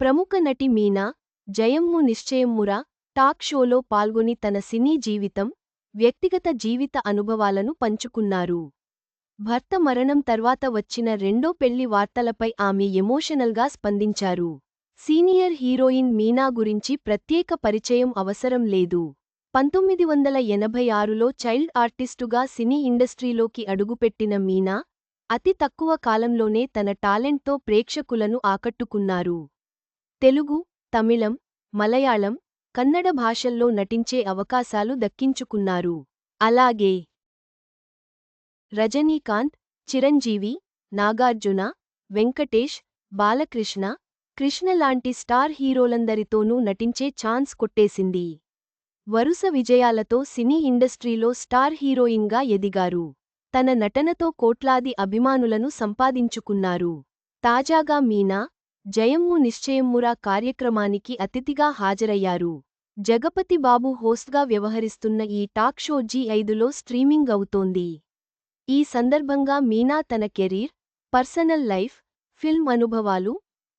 ప్రముఖ నటి మీనా జయమ్ము నిశ్చయమ్మురా టాక్ షోలో పాల్గొని తన సినీ జీవితం వ్యక్తిగత జీవిత అనుభవాలను పంచుకున్నారు. భర్త మరణం తర్వాత వచ్చిన రెండో పెళ్ళి వార్తలపై ఆమె ఎమోషనల్గా స్పందించారు. సీనియర్ హీరోయిన్ మీనా గురించి ప్రత్యేక పరిచయం అవసరం లేదు. పంతొమ్మిది వందల ఎనభై ఆరులో చైల్డ్ ఆర్టిస్టుగా సినీ ఇండస్ట్రీలోకి అడుగుపెట్టిన మీనా అతి తక్కువ కాలంలోనే తన టాలెంట్తో ప్రేక్షకులను ఆకట్టుకున్నారు. తెలుగు తమిళం మలయాళం కన్నడ భాషల్లో నటించే అవకాశాలు దక్కించుకున్నారు. అలాగే రజనీకాంత్ చిరంజీవి నాగార్జున వెంకటేష్ బాలకృష్ణ కృష్ణ లాంటి స్టార్ హీరోలందరితోనూ నటించే ఛాన్స్ కొట్టేసింది. వరుస విజయాలతో సినీ ఇండస్ట్రీలో స్టార్ హీరోయిన్గా ఎదిగారు. తన నటనతో కోట్లాది అభిమానులను సంపాదించుకున్నారు. తాజాగా మీనా జయమ్ము నిశ్చయమ్మురా కార్యక్రమానికి అతిథిగా హాజరయ్యారు. జగపతి బాబు హోస్ట్గా వ్యవహరిస్తున్న ఈ టాక్ షో జీ ఐదులో స్ట్రీమింగ్ అవుతోంది. ఈ సందర్భంగా మీనా తన కెరీర్ పర్సనల్ లైఫ్ ఫిల్మ్ అనుభవాలు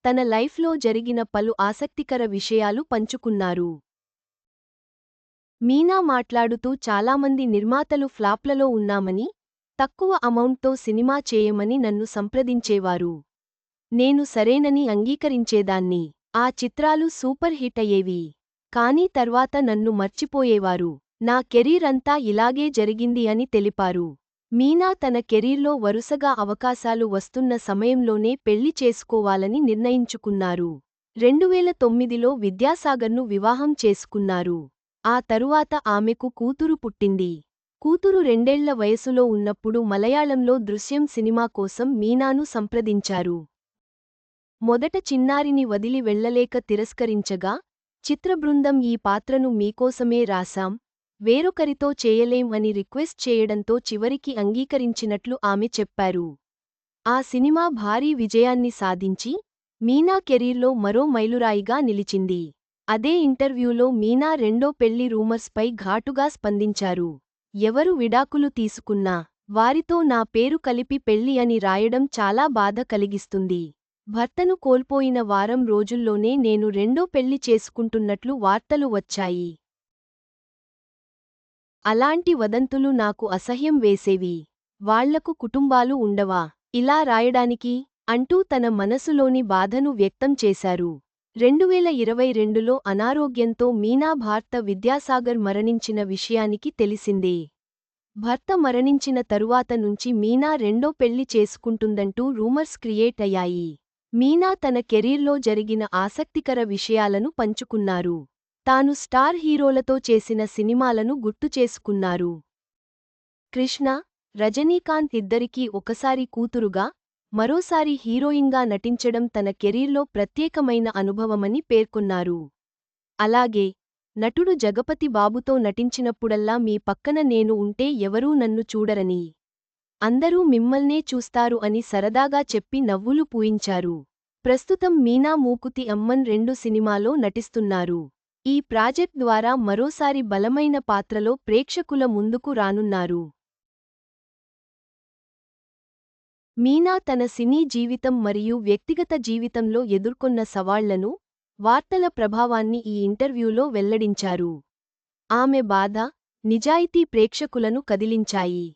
తన లైఫ్లో జరిగిన పలు ఆసక్తికర విషయాలు పంచుకున్నారు. మీనా మాట్లాడుతూ చాలామంది నిర్మాతలు ఫ్లాప్లలో ఉన్నామని తక్కువ అమౌంట్తో సినిమా చేయమని నన్ను సంప్రదించేవారు. నేను సరేనని అంగీకరించేదాన్ని. ఆ చిత్రాలు సూపర్ హిట్ అయ్యేవి. కానీ తర్వాత నన్ను మర్చిపోయేవారు. నా కెరీర్ అంతా ఇలాగే జరిగింది అని తెలిపారు. మీనా తన కెరీర్లో వరుసగా అవకాశాలు వస్తున్న సమయంలోనే పెళ్ళి చేసుకోవాలని నిర్ణయించుకున్నారు. రెండువేల తొమ్మిదిలో విద్యాసాగర్ను వివాహం చేసుకున్నారు. ఆ తరువాత ఆమెకు కూతురు పుట్టింది. కూతురు రెండేళ్ళ వయసులో ఉన్నప్పుడు మలయాళంలో దృశ్యం సినిమా కోసం మీనాను సంప్రదించారు. మొదట చిన్నారిని వదిలి వెళ్ళలేక తిరస్కరించగా చిత్రబృందం ఈ పాత్రను మీకోసమే రాశాం వేరొకరితో చేయలేం అని రిక్వెస్ట్ చేయడంతో చివరికి అంగీకరించినట్లు ఆమె చెప్పారు. ఆ సినిమా భారీ విజయాన్ని సాధించి మీనా కెరీర్లో మరో మైలురాయిగా నిలిచింది. అదే ఇంటర్వ్యూలో మీనా రెండో పెళ్ళి రూమర్స్పై ఘాటుగా స్పందించారు. ఎవరు విడాకులు తీసుకున్నా వారితో నా పేరు కలిపి పెళ్ళి అని రాయడం చాలా బాధ కలిగిస్తుంది. భర్తను కోల్పోయిన వారం రోజుల్లోనే నేను రెండో పెళ్ళి చేసుకుంటున్నట్లు వార్తలు వచ్చాయి. అలాంటి వదంతులు నాకు అసహ్యం వేసేవి. వాళ్ళకు కుటుంబాలు ఉండవా? ఇలా రాయడానికి అంటూ తన మనసులోని బాధను వ్యక్తం చేశారు. రెండువేల ఇరవై రెండులో అనారోగ్యంతో మీనా భార్త విద్యాసాగర్ మరణించిన విషయానికి తెలిసిందే. భర్త మరణించిన తరువాత నుంచి మీనా రెండో పెళ్ళి చేసుకుంటుందంటూ రూమర్స్ క్రియేట్ అయ్యాయి. మీనా తన కెరీర్లో జరిగిన ఆసక్తికర విషయాలను పంచుకున్నారు. తాను స్టార్ హీరోలతో చేసిన సినిమాలను గుర్తుచేసుకున్నారు కృష్ణ రజనీకాంత్ ఇద్దరికీ ఒకసారి కూతురుగా మరోసారి హీరోయిన్గా నటించడం తన కెరీర్లో ప్రత్యేకమైన అనుభవమని పేర్కొన్నారు. అలాగే నటుడు జగపతి బాబుతో నటించినప్పుడల్లా మీ పక్కన నేను ఉంటే ఎవరూ నన్ను చూడరని అందరూ మిమ్మల్నే చూస్తారు అని సరదాగా చెప్పి నవ్వులు పూయించారు. ప్రస్తుతం మీనా మూకుతి అమ్మన్ రెండు సినిమాలో నటిస్తున్నారు. ఈ ప్రాజెక్ట్ ద్వారా మరోసారి బలమైన పాత్రలో ప్రేక్షకుల ముందుకు రానున్నారు. మీనా తన సినీ జీవితం మరియు వ్యక్తిగత జీవితంలో ఎదుర్కొన్న సవాళ్ళను వార్తల ప్రభావాన్ని ఈ ఇంటర్వ్యూలో వెల్లడించారు. ఆమె బాధ నిజాయితీ ప్రేక్షకులను కదిలించాయి.